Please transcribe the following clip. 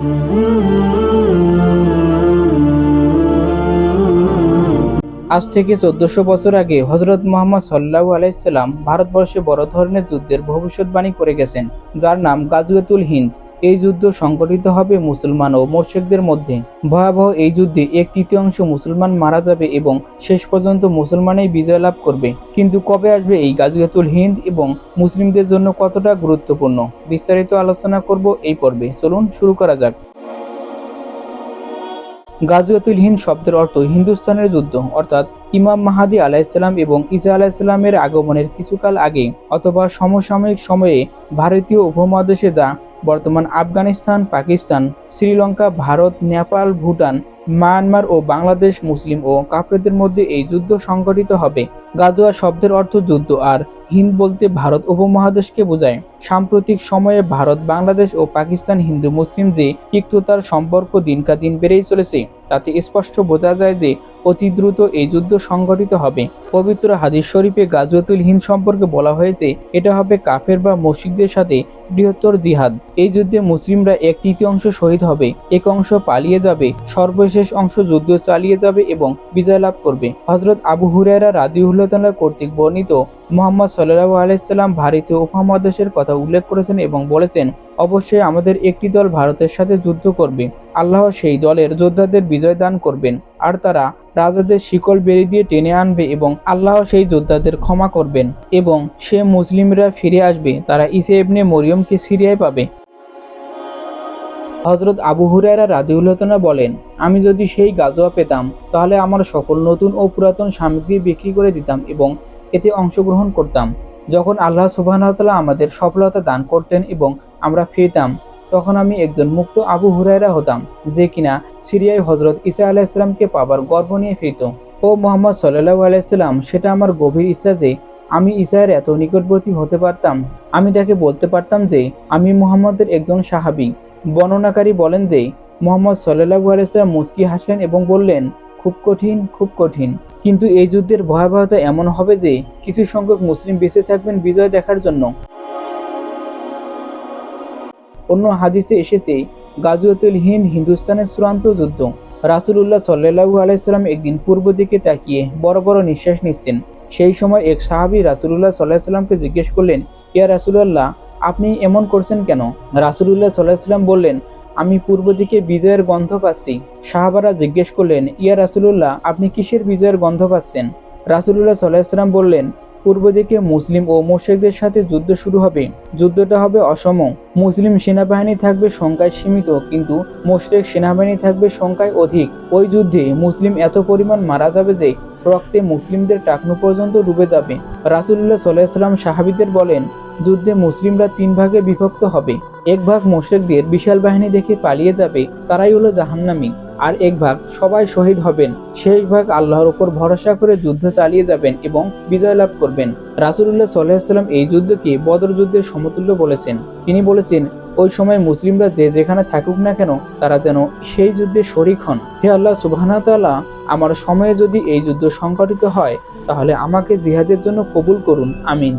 আজ থেকে চোদ্দশো বছর আগে হজরত মোহাম্মদ সাল্লাহ আলাইসাল্লাম ভারতবর্ষে বড় ধরনের যুদ্ধের ভবিষ্যৎবাণী করে গেছেন, যার নাম গাজুয়েতুল হিন্দ। এই যুদ্ধ সংগঠিত হবে মুসলমান ও মোর্শেকদের মধ্যে। ভয়াবহ এই যুদ্ধে এক তৃতীয়াংশ মুসলমান মারা যাবে এবং শেষ পর্যন্ত মুসলমানই বিজয় লাভ করবে। কিন্তু কবে আসবে এই গাজুয়াতুল হিন্দ এবং মুসলিমদের জন্য কতটা গুরুত্বপূর্ণ? বিস্তারিত আলোচনা করব এই পর্বে। চলুন শুরু করা যাক। গাজুয়াতুল হিন্দ শব্দের অর্থ হিন্দুস্তানের যুদ্ধ, অর্থাৎ ইমাম মাহাদি আলাইসাল্লাম এবং ঈসা আলাইসাল্লামের আগমনের কিছুকাল আগে অথবা সমসাময়িক সময়ে ভারতীয় উপমহাদেশে যা বর্তমান আফগানিস্তান পাকিস্তান শ্রীলঙ্কা ভারত নেপাল ভুটান মায়ানমার ও বাংলাদেশ মুসলিম ও কাফেরদের মধ্যে এই যুদ্ধ সংঘটিত হবে। গাজোয়া শব্দের অর্থ যুদ্ধ, আর হিন্দ বলতে ভারত উপমহাদেশকে বোঝায়। সাম্প্রতিক সময়ে ভারত, বাংলাদেশ ও পাকিস্তান হিন্দু মুসলিম যে তিক্ততার সম্পর্ক দিনকা দিন বেড়েই চলেছে, তাতে স্পষ্ট বোঝা যায় যে অতি দ্রুত এই যুদ্ধ সংঘটিত হবে। পবিত্র হাদিস শরীফে গাজুয়াতুল হিন্দ সম্পর্কে বলা হয়েছে, এটা হবে কাফের বা মসজিদদের সাথে বৃহত্তর জিহাদ। এই যুদ্ধে মুসলিমরা এক তৃতীয়াংশ শহীদ হবে, এক অংশ পালিয়ে যাবে, সর্বশেষ অংশ যুদ্ধ চালিয়ে যাবে এবং বিজয় লাভ করবে। হজরত আবু হুরায়রা রাদিউল্লাহ কর্তৃক বর্ণিত মোহাম্মদ সাল্লাহ আলাইসাল্লাম ভারতীয় উপমহাদেশের কথা উল্লেখ করেছেন এবং বলেছেন, অবশ্যই আমাদের একটি দল ভারতের সাথে যুদ্ধ করবে। আল্লাহ সেই দলের যোদ্ধাদের বিজয় দান করবেন। আর তারা রাজাদের শিকল বেরি দিয়ে টেনে আনবে এবং আল্লাহ সেই যোদ্ধাদের ক্ষমা করবেন। এবং সে মুসলিমরা ফিরে আসবে। তারা ইসে ইবনে মরিয়মকে সিরিয়ায় পাবে। হজরত আবু হুরায়রা রাদিউল্লাহনা বলেন, আমি যদি সেই গাজোয়া পেতাম, তাহলে আমার সকল নতুন ও পুরাতন সামগ্রী বিক্রি করে দিতাম এবং এতে অংশগ্রহণ করতাম। যখন আল্লাহ সুবাহতাল্লাহ আমাদের সফলতা দান করতেন এবং আমরা ফিরতাম, তখন আমি একজন মুক্ত আবু হুরায়রা হতাম, যে কিনা সিরিয়ায় হজরত ইসা আলাইসাল্লামকে পাবার গর্ব নিয়ে ফিরত। ও মোহাম্মদ সাল্লাহ আলাইসাল্লাম সেটা আমার গভীর ইচ্ছা যে আমি ইসায়ের এত নিকটবর্তী হতে পারতাম। আমি তাকে বলতে পারতাম যে, আমি মোহাম্মদের একজন সাহাবি। বর্ণনাকারী বলেন যে, মোহাম্মদ সাল্লাহু আলাইসাল্লাম মুস্কি হাসলেন এবং বললেন, খুব কঠিন খুব কঠিন। কিন্তু এই যুদ্ধের ভয়াবহতা এমন হবে যে, কিছু সংখ্যক মুসলিম বেঁচে থাকবেন বিজয় দেখার জন্য। অন্য হাদিসে এসেছে গাজুয়াতুল হিন্দ হিন্দুস্তানের চূড়ান্ত যুদ্ধ। রাসুলুল্লাহ সাল্লাহু আলাইসাল্লাম একদিন পূর্ব দিকে তাকিয়ে বড় বড় নিঃশ্বাস নিচ্ছেন। সেই সময় এক সাহাবি রাসুলুল্লাহ সাল্লাহ সাল্লামকে জিজ্ঞেস করলেন, ইয়া রাসুলাল্লাহ আপনি এমন করছেন কেন? রাসুলুল্লাহ সাল্লাহ সাল্লাম বললেন, আমি পূর্ব দিকে বিজয়ের গন্ধ পাচ্ছি। সাহাবারা জিজ্ঞেস করলেন, ইয়া রাসুলুল্লাহ, আপনি কিসের বিজয়ের গন্ধ পাচ্ছেন? রাসুলুল্লাহ সাল্লাহাম বললেন, পূর্ব দিকে মুসলিম ও মোশেকদের সাথে যুদ্ধ শুরু হবে। যুদ্ধটা হবে অসম। মুসলিম সেনাবাহিনী থাকবে সংখ্যায় সীমিত, কিন্তু মোশরেক সেনাবাহিনী থাকবে সংখ্যায় অধিক। ওই যুদ্ধে মুসলিম এত পরিমাণ মারা যাবে যে রক্তে মুসলিমদের টাকনু পর্যন্ত ডুবে যাবে। রাসুল্লাহ সাল্লাহাম সাহাবিদের বলেন, যুদ্ধে মুসলিমরা তিন ভাগে বিভক্ত হবে। এক ভাগ মোশেকদের বিশাল বাহিনী দেখে পালিয়ে যাবে, তারাই হলো জাহান্নামি। আর এক ভাগ সবাই শহীদ হবেন, শেষ ভাগ আল্লাহর উপর ভরসা করে যুদ্ধ চালিয়ে যাবেন এবং বিজয় লাভ করবেন। রাসুল্লাহ সাল্লাহাম এই যুদ্ধকে বদর যুদ্ধের সমতুল্য বলেছেন। তিনি বলেছেন ওই সময় মুসলিমরা যে যেখানে থাকুক না কেন, তারা যেন সেই যুদ্ধে শরিক হন। হে আল্লাহ সুবাহতাল্লাহ আমার সময়ে যদি এই যুদ্ধ সংঘটিত হয়, তাহলে আমাকে জিহাদের জন্য কবুল করুন। আমিন।